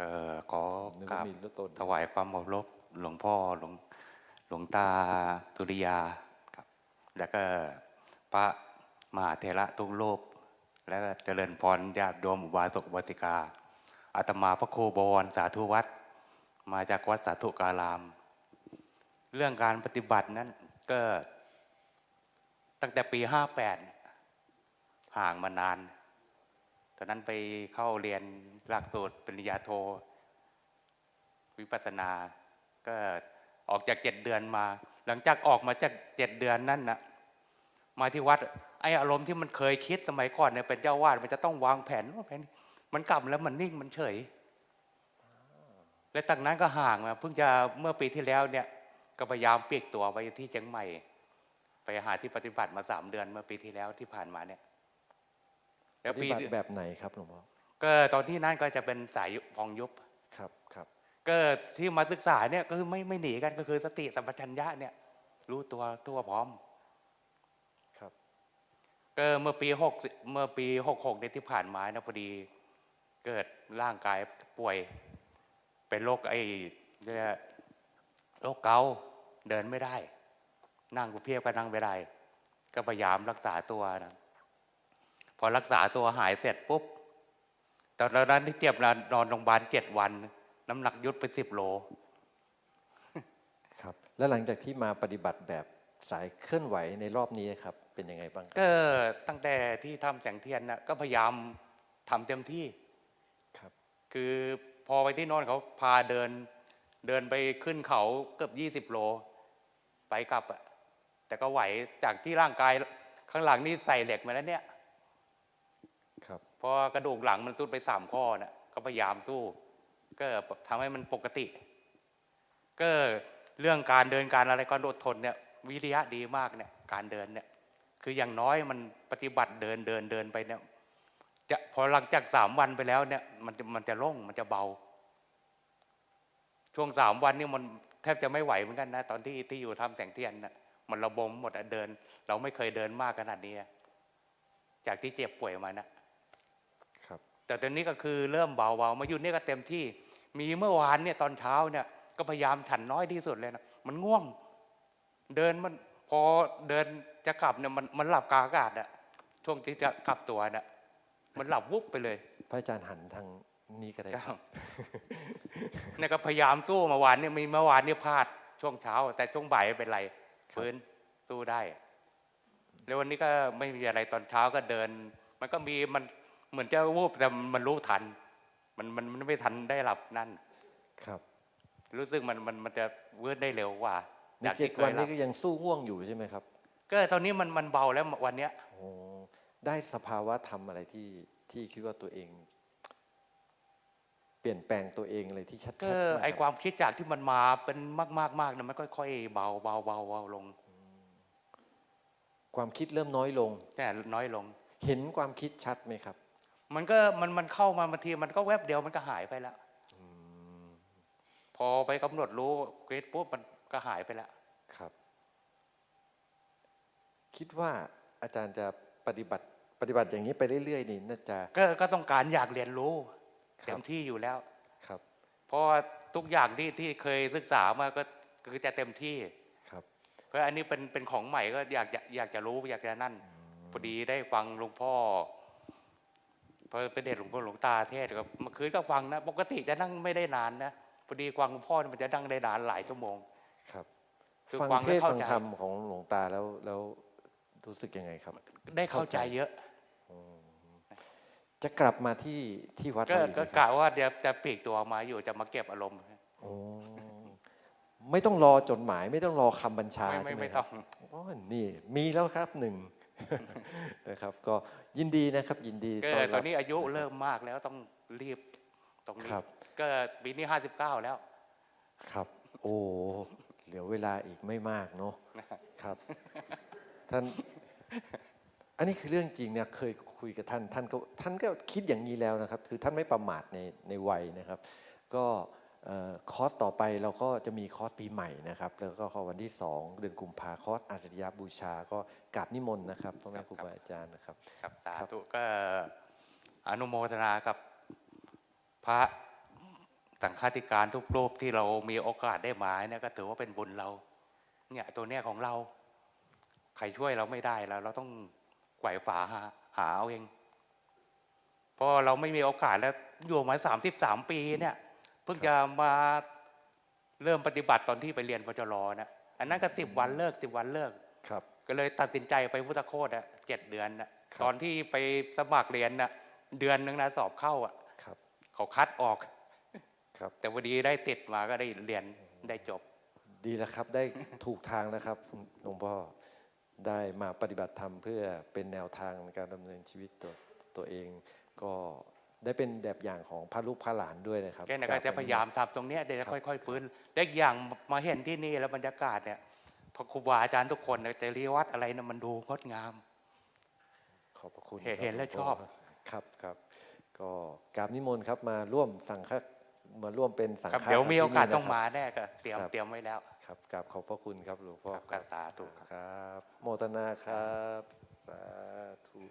ก็ขอนึกกราว่าบมีต้นถวายความเคารพหลวงพ่อหลวงหลวงตาสุริยาครับ แล้วก็พระมหาเถระทุกรูปแล้วก็เจริญพรญาติโยมอุบาสกอุบาสิกาอาตมาพระครูบวรสาธุวัด มาจากวัดสาธุการาม เรื่องการปฏิบัตินั้นก็ตั้งแต่ปีห้าแปดห่างมานานต อนนั้นไปเข้าเรียนหลักสูตรปริญญาโท วิปัสนา ก็ออกจากเจ็ดเดือนมา หลังจากออกมาจากเจ็ดเดือนนั่นนะมาที่วัดไออารมณ์ที่มันเคยคิดสมัยก่อนเนี่ยเป็นเจ้าวาดมันจะต้องวางแผนว่าแผนมันกลับแล้วมันนิ่งมันเฉย และตั้งนั้นก็ห่างมาเพิ่งจะเมื่อปีที่แล้วเนี่ยก็พยายามเปลีกตัวไปที่เชียงใหม่ ไปหาที่ปฏิบัติมาสามเดือนเมื่อปีที่แล้วที่ผ่านมาเนี่ย แล้วฏิปีบัติแบบไหนครับหลวงพ่อก็ตอนที่นั่นก็จะเป็นสายพองยุบครับครับ ก็ที่มาศึกษาเนี่ยก็คือไม่ไม่หนีกันก็คือสติสัมปชัญญะเนี่ยรู้ตัวตัวพร้อมครับก็เมื่อปีหกเมื่อปีหกหกเนี่ยที่ผ่านมานะพอดี เกิดร่างกายป่วย เป็นโรคไอ้เรียกว่าโรคเกาต์เดินไม่ได้ นั่งกูเพียบก็นั่งไม่ได้ ก็พยายามรักษาตัวนะ พอรักษาตัวหายเสร็จปุ๊บตอนนั้นที่เจ็บนะนอนโรงพยาบาลเจ็ดวัน น้ำหนักยุดไปสิบโลครับ แล้วหลังจากที่มาปฏิบัติแบบสายเคลื่อนไหวในรอบนี้ครับ เป็นยังไงบ้างครับก็ตั้งแต่ที่ทำแสงเทียนนะก็พยายามทำเต็มที่ครับ คือพอไปที่โนอนเขาพาเดิน เดินไปขึ้นเขาเกือบยี่สิบโล ไปกลับอะแต่ก็ไหวจากที่ร่างกายข้างหลังนี่ใส่เหล็กมาแล้วเนี่ย ครับพอกระดูกหลังมันสุดไปสามข้อน่ะก็พยายามสู้ ก็ทำให้มันปกติ ก็เรื่องการเดินการอะไรก็อดทนเนี่ยวิริยะดีมากเนี่ยการเดินเนี่ยคืออย่างน้อยมันปฏิบัติเดินเดินเดินไปเนี่ยจะพอหลังจากสามวันไปแล้วเนี่ยมันจะมันจะโล่งมันจะเบา ช่วงสามวันนี่มันแทบจะไม่ไหวเหมือนกันนะ ตอนที่ที่อยู่ทำแสงเทียนน่ะมันระบมหมดอะเดิน เราไม่เคยเดินมากขนาดนี้ จากที่เจ็บป่วยมานะ แต่ตอนนี้ก็คือเริ่มเบาๆมาอยู่นี่ก็เต็มที่ มีเมื่อวานเนี่ยตอนเช้าเนี่ยก็พยายามฉันน้อยที่สุดเลยนะมันง่วง เดินมันพอเดินจะกลับเนี่ยมันมันหลับกลางอากาศอะช่วงที่จะกลับตัวน่ะมันหลับวุบไปเลย พระอาจารย์หันทางนี้ก็ได้ครับเนี่ยก็พยายามสู้เมื่อวานเนี่ยมีเมื่อวานเนี่ยพลาดช่วงเช้า แต่ช่วงบ่ายไม่เป็นไรครับฟื้นสู้ได้แล้ววันนี้ก็ไม่มีอะไรตอนเช้าก็เดิน มันก็มีมัน เหมือนจะวูบแต่มันรู้ทัน มันมันมันไม่ทันได้หลับนั่น ครับ รู้สึกมันมันมันจะเวิร์ดได้เร็วกว่าในจากเจ็ดที่เควันยหลันี้บก็ยังสู้ง่วงอยู่ใช่ไหมครับก็ตอนนี้มันมันเบาแล้ววันเนี้ย โอ้ได้สภาวะธรรมอะไรที่ที่คิดว่าตัวเอง เปลี่ยนแปลงตัวเองอะไรที่ชัดๆก็บ้างไอรับความคิดจากที่มันมาเป็นมากมากมากๆนะมันค่อยๆเบาเบาเบาเบาลงความคิดเริ่มน้อยลง แต่น้อยลง เห็นความคิดชัดไหมครับ มันก็มันมันเข้ามาบางทีมันก็แวบเดียวมันก็หายไปแล้วพอไปกำหนดรู้เกรดปุ๊บมันก็หายไปแล้วครับ คิดว่าอาจารย์จะปฏิบัติปฏิบัติอย่างนี้ไปเรื่อยๆนี่น่าจะก็ก็ต้องการอยากเรียนรู้ครับเต็มที่อยู่แล้วครับเพราะว่าทุกอย่างที่ที่เคยศึกษามาก็คือจะเต็มที่ครับ เพราะอันนี้เป็นเป็นของใหม่ก็อยากอยากอยากจะรู้อยากจะนั่นพอดีได้ฟังหลวงพ่อ พอเป็นเด็กหลวงพ่อหลวงตาเทศน์ก็เมื่อคืนก็ฟังนะ ปกติจะนั่งไม่ได้นานนะพอดีฟังหลวงพ่อนี่มันจะนั่งได้นานหลายชั่วโมงครับคือฟังฟังเทแล้วศน์เข้าฟังใจธรรมของหลวงตาแล้วแล้วรู้สึกยังไงครับ ได้เข้าใจเยอะจะกลับมาที่ที่วัดก็เราอีกไหมก็คกะรับว่าเดี๋ยวจะปลีกตัวมาอยู่จะมาเก็บอารมณ์โอ้ไม่ต้องรอจดหมาย ไม่ต้องรอคำบัญชาไม่ไม่ใช่ไหมไม่คต้รัอบงอ๋อนี่มีแล้วครับหนึ่ง นะครับ ก็ยินดีนะครับยินดีก็ต้อนตรัอบนนี้อายุเริ่มมากแล้วต้องรีบตรงนี้ครับก็ปีนี้ห้าสิบเก้าแล้ว ครับ โอ้เหลือเวลาอีกไม่มากเนาะครับ ท่าน อันนี้คือเรื่องจริงเนี่ยเคยคุยกับท่าน ท่านก็ท่านก็คิดอย่างนี้แล้วนะครับ คือท่านไม่ประมาทในในวัยนะครับ ก็เอ่อ คอร์สต่อไปเราก็จะมีคอร์สปีใหม่นะครับ แล้วก็วันที่ 2 เดือนกุมภาคอร์สอาสยบูชา ก็กราบนิมนต์นะครับพ่อแม่ครูบาอาจารย์นะครับครับสาครับธุก็อนุโมทนากับพระสังฆาธิการทุกรูปที่เรามีโอกาสได้มาเนี่ยก็ถือว่าเป็นบุญเรา เนี่ยตัวเนี้ยของเราใครช่วยเราไม่ได้แล้วเราต้องไขว่ฝาหาหาเอาเองเพราะเราไม่มีโอกาสแล้วอยู่มาสามสิบสามปีเนี่ยเพิ่งจะมาเริ่มปฏิบัติตอนที่ไปเรียนพจรนะอันนั้นก็สิบวันเลิกสิบวันเลิกครับก็เลยตัดสินใจไปพุทธโคตอะเจ็ดเดือนน่ะครับตอนที่ไปสมัครเรียนน่ะเดือนนึงนะสอบเข้าอะครับเขาคัดออกครับแต่พอดีได้ติดมาก็ได้เรียนได้จบ ดีแล้วครับได้ถูกทางแล้วครับคุณหลวงพ่อได้มาปฏิบัติธรรมเพื่อเป็นแนวทางในการดำเนินชีวิตตัวตัวเองก็ ได้เป็นแบบอย่างของพระลูกพระหลานด้วยนะครับแค่นั้นก็จะพยายามทำตรงเนี้ยเดี๋ยวจะค่อย ๆ ฟื้นเล็กอย่างมาเห็นที่นี่แล้วบรรยากาศเนี่ยพระครูบาอาจารย์ทุกคนเนี่ยจะเรียวัดอะไรนะมันดูงดงาม ขอบพระคุณเห็นครับเห็นแล้วหงพ่ชอบครับครับ ก็กราบนิมนต์ครับมาร่วมสังฆะมาร่วมเป็นสังครับฆะเดี๋ยวมีโอกาสที่นี่ต้องนะครับมาแน่ก็เตรียมครับเตรียมไว้แล้วครับกราบขอบพระคุณครับหลวงพ่อครับครับสาธุครับครับโมทนาครับสาธุ